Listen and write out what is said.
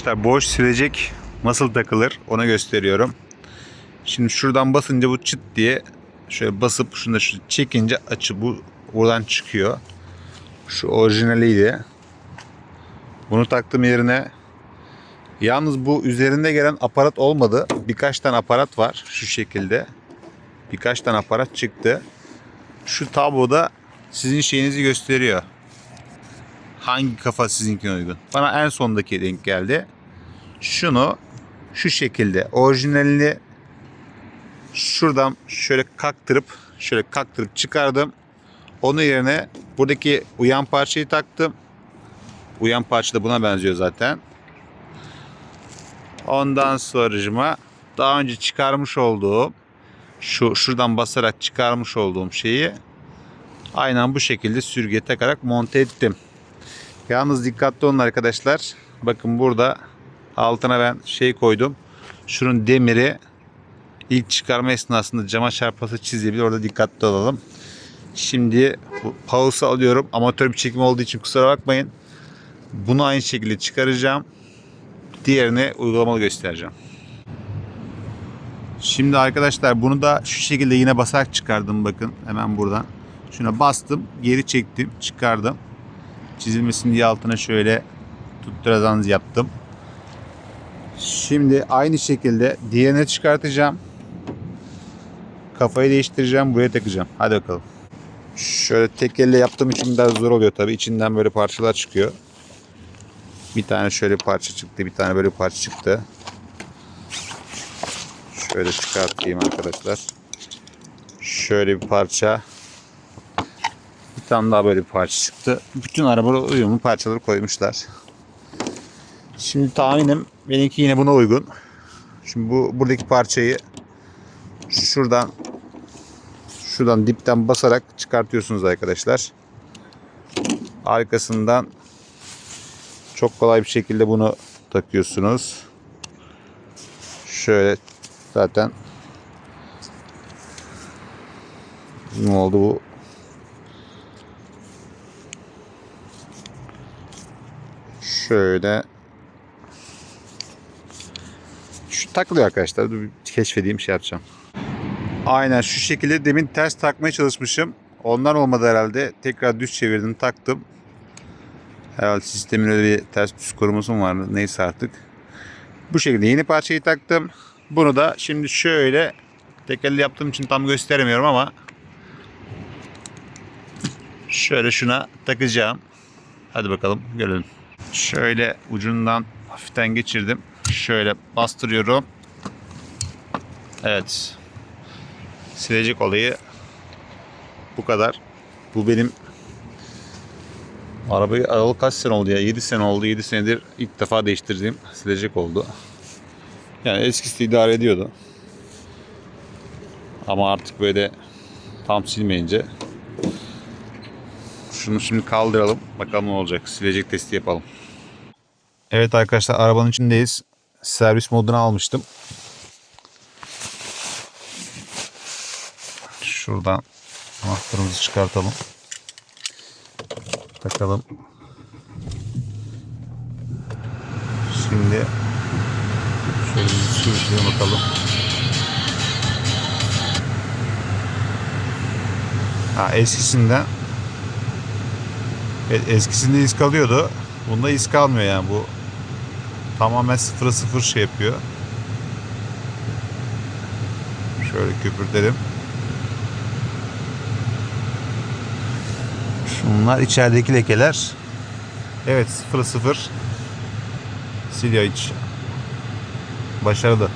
İşte boş silecek nasıl takılır onu gösteriyorum. Şimdi şuradan basınca bu çıt diye şöyle basıp şunu da şu çekince açı bu buradan çıkıyor. Şu orijinaliydi. Bunu taktım yerine. Yalnız bu üzerinde gelen aparat olmadı. Birkaç tane aparat var şu şekilde. Birkaç tane aparat çıktı. Şu tabloda sizin şeyinizi gösteriyor. Hangi kafa sizinkine uygun. Bana en sondaki denk geldi. Şunu şu şekilde orijinalini şuradan şöyle kaktırıp şöyle kaktırıp çıkardım. Onun yerine buradaki uyan parçayı taktım. Uyan parça da buna benziyor zaten. Ondan sonracıma daha önce çıkarmış olduğum şu şuradan basarak çıkarmış olduğum şeyi aynen bu şekilde sürgüye takarak monte ettim. Yalnız dikkatli olun arkadaşlar. Bakın burada altına ben şey koydum. Şunun demiri ilk çıkarma esnasında cama çarpması çizebilir. Orada dikkatli olalım. Şimdi bu pause alıyorum. Amatör bir çekim olduğu için kusura bakmayın. Bunu aynı şekilde çıkaracağım. Diğerini uygulamalı göstereceğim. Şimdi arkadaşlar bunu da şu şekilde yine basarak çıkardım bakın. Hemen buradan. Şuna bastım. Geri çektim. Çıkardım. Çizilmesin diye altına şöyle tutturazanız yaptım. Şimdi aynı şekilde diğerini çıkartacağım. Kafayı değiştireceğim. Buraya takacağım. Hadi bakalım. Şöyle tek elle yaptığım için biraz zor oluyor tabii. İçinden böyle parçalar çıkıyor. Bir tane şöyle parça çıktı. Bir tane böyle parça çıktı. Şöyle çıkartayım arkadaşlar. Şöyle bir parça. Tane daha böyle bir parça çıktı. Bütün arabalara uyumlu parçaları koymuşlar. Şimdi tahminim benimki yine buna uygun. Şimdi bu buradaki parçayı şuradan şuradan dipten basarak çıkartıyorsunuz arkadaşlar. Arkasından çok kolay bir şekilde bunu takıyorsunuz. Şöyle zaten ne oldu bu? Şöyle şu takılıyor arkadaşlar. Dur keşfedeyim şey yapacağım. Aynen şu şekilde demin ters takmaya çalışmışım. Ondan olmadı herhalde. Tekrar düz çevirdim taktım. Herhalde sistemin öyle bir ters düz koruması mı vardı neyse artık. Bu şekilde yeni parçayı taktım. Bunu da şimdi şöyle tekerli yaptığım için tam gösteremiyorum ama şöyle şuna takacağım. Hadi bakalım görelim. Şöyle ucundan hafiften geçirdim. Şöyle bastırıyorum. Evet. Silecek olayı bu kadar. Bu benim arabayı alalı kaç sene oldu ya? 7 sene oldu. 7 senedir ilk defa değiştirdiğim silecek oldu. Yani eskisi idare ediyordu. Ama artık böyle tam silmeyince şunu şimdi kaldıralım. Bakalım ne olacak. Silecek testi yapalım. Evet arkadaşlar arabanın içindeyiz. Servis moduna almıştım. Şuradan anahtarımızı çıkartalım. Takalım. Şimdi şöyle sürüşüne bakalım. Ha eskisinden Evet, eskisinde iz kalıyordu. Bunda iz kalmıyor yani bu tamamen sıfıra sıfır şey yapıyor. Şöyle köpürtelim. Şunlar içerideki lekeler. Evet sıfıra sıfır siliyor hiç. Başarılı.